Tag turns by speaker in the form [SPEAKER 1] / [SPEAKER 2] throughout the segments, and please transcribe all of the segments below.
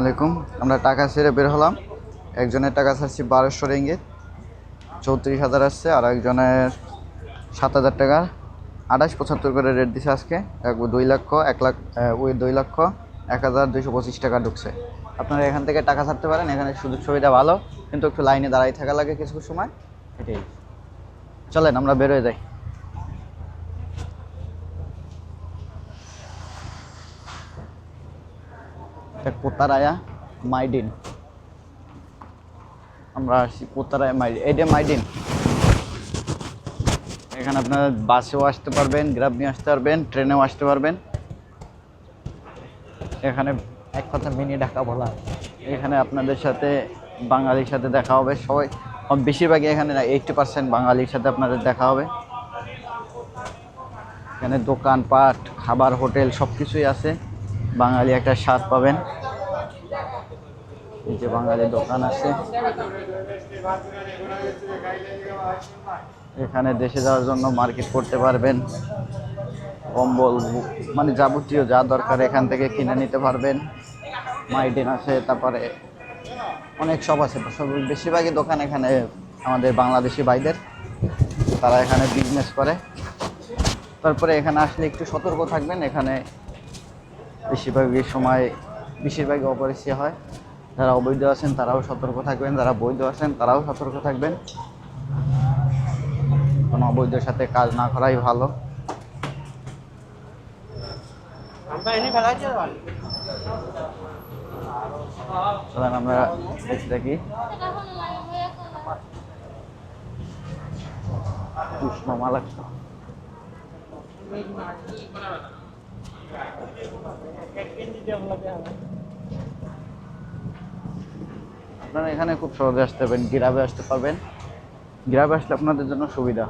[SPEAKER 1] আলাইকুম। আমরা টাকা ছেড়ে বের হলাম। একজনের টাকা ছাড়ছি বারোশো রেঙ্গিত, চৌত্রিশ হাজার আসছে, আর একজনের সাত হাজার টাকা আঠাশ পঁচাত্তর করে রেট দিছে আজকে। এক দুই লক্ষ, এক লাখ ওই দুই লক্ষ, এক হাজার দুইশো পঁচিশ টাকা ঢুকছে। আপনারা এখান থেকে টাকা ছাড়তে পারেন, এখানে সুযোগ সুবিধা ভালো, কিন্তু একটু লাইনে দাঁড়াই থাকা লাগে কিছু সময়। এটাই। চলেন, আমরা বেরোয় যাই। এটা কোতারায়া মাইডিন। আমরা আসছি কোতারায়া মাইডিন। এটা মাইডিন। এখানে আপনারা বাসেও আসতে পারবেন গ্রাব নিয়ে আসতে পারবেন ট্রেনেও আসতে পারবেন। এখানে এক কথা মিনি ঢাকা বলা। এখানে আপনাদের সাথে বাঙালির সাথে দেখা হবে। সবাই বেশিরভাগই এখানে এইটটি পার্সেন্ট বাঙালির সাথে আপনাদের দেখা হবে। এখানে দোকানপাট খাবার হোটেল সব কিছুই আছে। বাঙালি একটা স্বাদ পাবেন। এই যে বাঙালি দোকান আছে। এখানে দেশে যাওয়ার জন্য মার্কেট করতে পারবেন। কম্বল মানে যাবতীয় যা দরকার এখান থেকে কিনে নিতে পারবেন। মাইডিন আছে, তারপরে অনেক সব আছে। সব বেশিরভাগই দোকান এখানে আমাদের বাংলাদেশি ভাইদের। তারা এখানে বিজনেস করে। তারপরে এখানে আসলে একটু সতর্ক থাকবেন। এখানে বেশিরভাগই সময় বেশিরভাগই অপরিচয় হয়। যারা অবৈধ আছেন তারাও সতর্ক থাকবেন। যারা বৈধ আছেন তারাও সতর্ক থাকবেন। কোনো অবৈধের সাথে কাজ না করাই ভালো। চলেন আমরা দেখি দেখি। কৃষ্ণ মালাক্ষ আপনারা এখানে খুব সহজে আসতে পারবেন গ্রাবে আসতে পারবেন। গ্রাবে আসলে আপনাদের জন্য সুবিধা।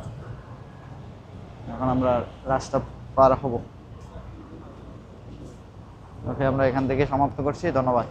[SPEAKER 1] এখন আমরা রাস্তা পার হব। ওকে, আমরা এখান থেকে সমাপ্ত করছি। ধন্যবাদ।